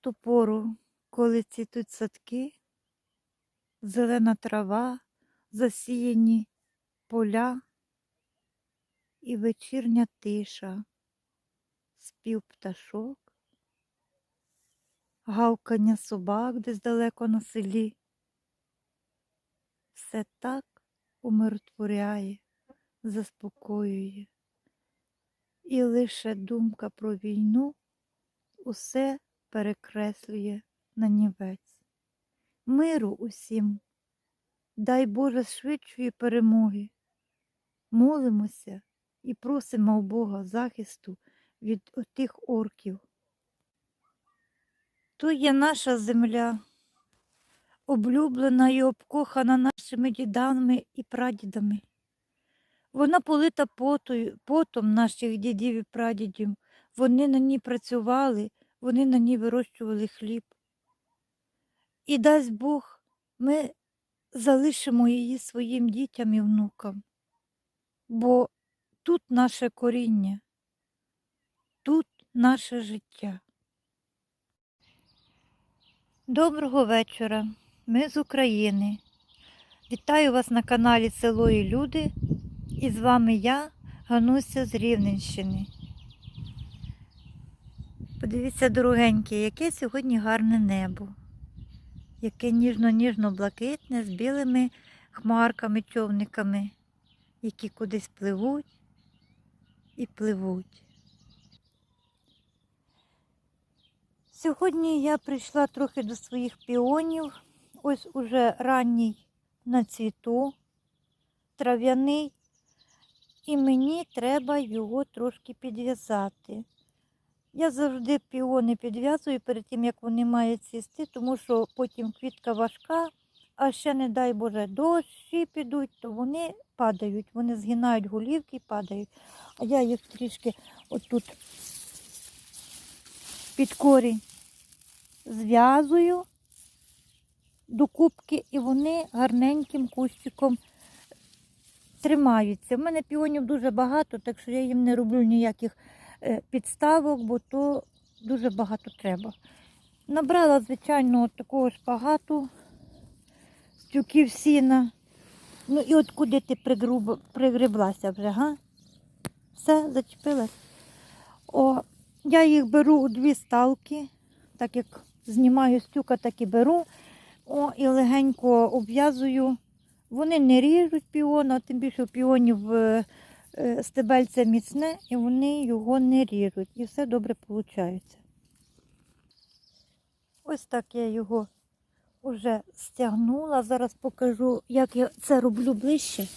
Ту пору, коли цвітуть садки, зелена трава, засіяні поля і вечірня тиша, спів пташок, гавкання собак десь далеко на селі. Все так умиротворяє, заспокоює. І лише думка про війну усе перекреслює на нівець. Миру усім, дай Боже швидшої перемоги. Молимося і просимо у Бога захисту від отих орків. То є наша земля, облюблена і обкохана нашими дідами і прадідами. Вона полита потом наших дідів і прадідів. Вони на ній працювали, вони на ній вирощували хліб. І дасть Бог, ми залишимо її своїм дітям і внукам. Бо тут наше коріння, тут наше життя. Доброго вечора. Ми з України. Вітаю вас на каналі Село і Люди. І з вами я, Гануся з Рівненщини. Подивіться, дорогенькі, яке сьогодні гарне небо, яке ніжно-ніжно-блакитне з білими хмарками, човниками, які кудись пливуть і пливуть. Сьогодні я прийшла трохи до своїх піонів. Ось уже ранній на цвіту, трав'яний, і мені треба його трошки підв'язати. Я завжди піони підв'язую перед тим, як вони мають цвісти, тому що потім квітка важка, а ще, не дай Боже, дощі підуть, то вони падають, вони згинають голівки і падають. А я їх трішки отут під корінь зв'язую до кубки, і вони гарненьким кущиком тримаються. У мене піонів дуже багато, так що я їм не роблю ніяких підставок, бо то дуже багато треба. Набрала, звичайно, от такого шпагату з тюків сіна. Ну і от куди ти пригруб... пригреблася вже, га? Все, зачепилась. О, я їх беру у дві ставки, так як знімаю з тюка, так і беру. О, і легенько обв'язую. Вони не ріжуть піона, тим більше у піонів е, е, стебельце міцне, і вони його не ріжуть. І все добре виходить. Ось так я його вже стягнула. Зараз покажу, як я це роблю ближче.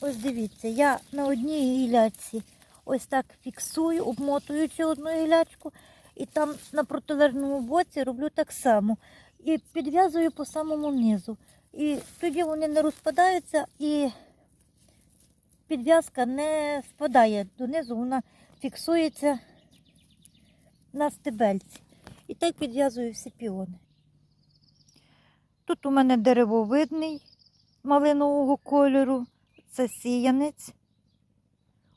Ось дивіться, я на одній гілячці ось так фіксую, обмотуючи одну гілячку, і там на протилежному боці роблю так само. І підв'язую по самому низу. І тоді вони не розпадаються і підв'язка не спадає донизу, вона фіксується на стебельці. І так підв'язую всі піони. Тут у мене деревовидний малинового кольору, це сіянець.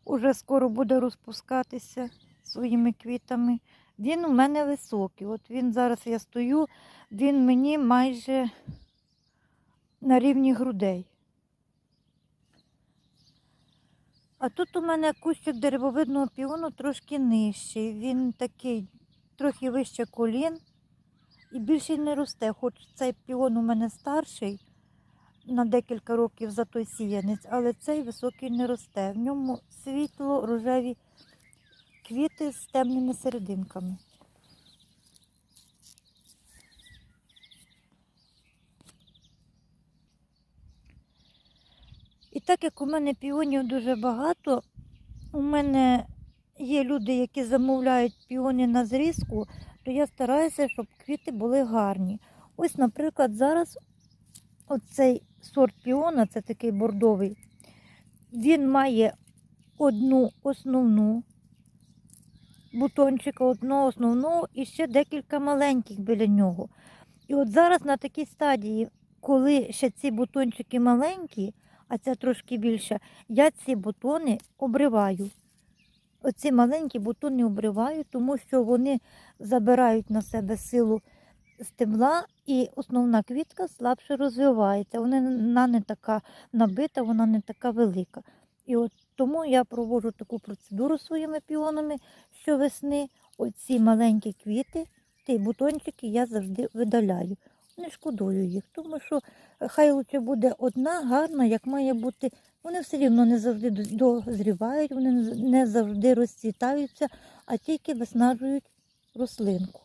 Уже скоро буде розпускатися своїми квітами. Він у мене високий. От він зараз я стою, він мені майже на рівні грудей. А тут у мене кустик деревовидного піону трошки нижчий. Він такий трохи вище колін і більше не росте. Хоч цей піон у мене старший на декілька років за той сіянець, але цей високий не росте. В ньому світло рожеві квіти з темними серединками. Так як у мене піонів дуже багато, у мене є люди, які замовляють піони на зрізку, то я стараюся, щоб квіти були гарні. Ось, наприклад, зараз оцей сорт піона, це такий бордовий, він має одну основну бутончика, одну основну і ще декілька маленьких біля нього. І от зараз на такій стадії, коли ще ці бутончики маленькі, а ця трошки більша, я ці бутони обриваю. оці маленькі бутони обриваю, тому що вони забирають на себе силу стебла, і основна квітка слабше розвивається. Вона не така набита, вона не така велика. І от тому я проводжу таку процедуру своїми піонами щовесни. Оці маленькі квіти, ті бутончики я завжди видаляю. Не шкодую їх, тому що е, хай лучше буде одна гарна, як має бути. Вони все рівно не завжди дозрівають, вони не завжди розцвітаються, а тільки виснажують рослинку.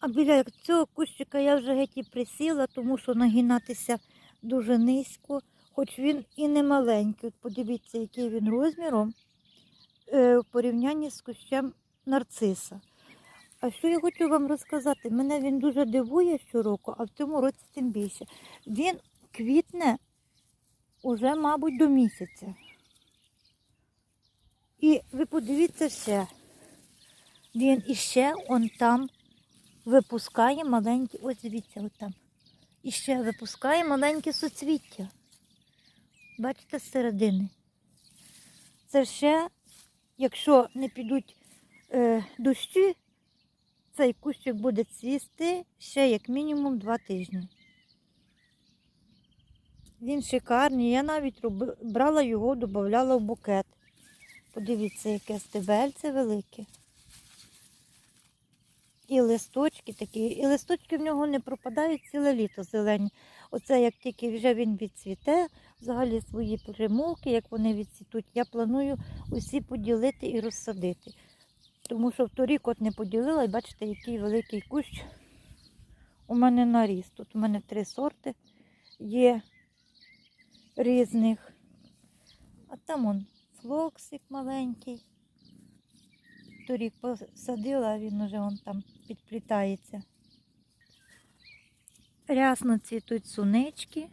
А біля цього кущика я вже геть і присіла, тому що нагинатися дуже низько, хоч він і не маленький. От подивіться, який він розміром е, в порівнянні з кущем нарциса. А що я хочу вам розказати? Мене він дуже дивує щороку, а в цьому році тим більше. Він квітне уже, мабуть, до місяця. І ви подивіться ще, він іще он там випускає маленькі, ось дивіться, от там. І ще випускає маленькі суцвіття. Бачите, з середини. Це ще, якщо не підуть е, дощі, цей кущик буде цвісти ще як мінімум два тижні. Він шикарний. Я навіть роби, брала його, додавала в букет. Подивіться, яке стебельце велике. І листочки такі, і листочки в нього не пропадають ціле літо зелені. Оце як тільки вже він відцвіте, взагалі свої примулки, як вони відцвітуть, я планую усі поділити і розсадити. Тому що вторік от не поділила, і бачите, який великий кущ у мене наріс. Тут у мене три сорти є різних. А там он флоксик маленький. Торік посадила, а він уже вон там підплітається. Рясно цвітуть сунички,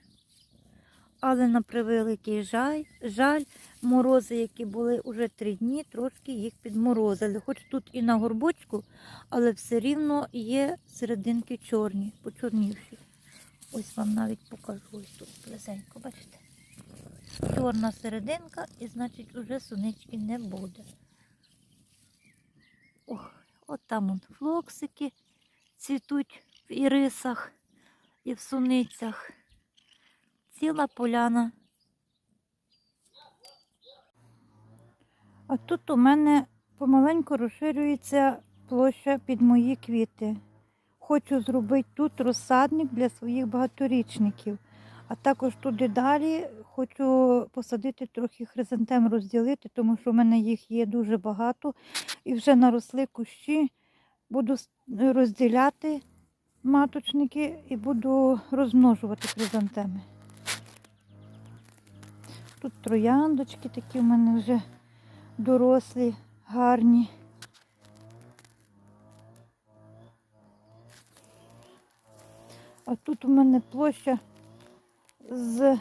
але на превеликий жаль, жаль, морози, які були уже три дні, трошки їх підморозили. Хоч тут і на горбочку, але все рівно є серединки чорні, почорнівші. Ось вам навіть покажу ось тут близенько, бачите? Чорна серединка, і значить вже сунички не буде. Ох, от там он флоксики цвітуть в ірисах і в суницях. Ціла поляна. А тут у мене помаленьку розширюється площа під мої квіти. Хочу зробити тут розсадник для своїх багаторічників. А також туди далі хочу посадити трохи хризантем розділити, тому що в мене їх є дуже багато. І вже наросли кущі. Буду розділяти маточники і буду розмножувати хризантеми. Тут трояндочки такі в мене вже дорослі, гарні. А тут у мене площа з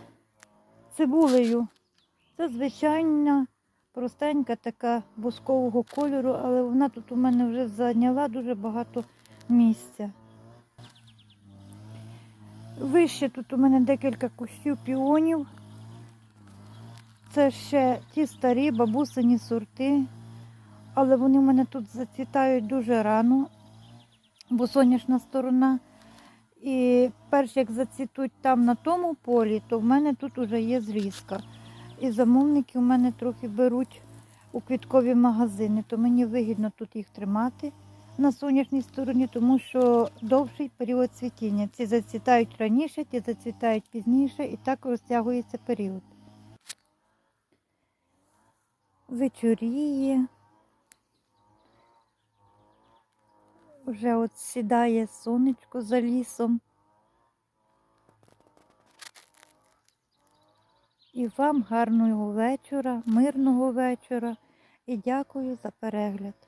цибулею. Це звичайна, простенька така бускового кольору, але вона тут у мене вже зайняла дуже багато місця. Вище тут у мене декілька кущів піонів. Це ще ті старі бабусині сорти, але вони в мене тут зацвітають дуже рано, бо сонячна сторона. І перш як зацвітуть там на тому полі, то в мене тут вже є зрізка. І замовники в мене трохи беруть у квіткові магазини, то мені вигідно тут їх тримати на сонячній стороні, тому що довший період цвітіння. Ці зацвітають раніше, ті зацвітають пізніше і так розтягується період. Вечоріє. Вже от сідає сонечко за лісом. І вам гарного вечора, мирного вечора і дякую за перегляд.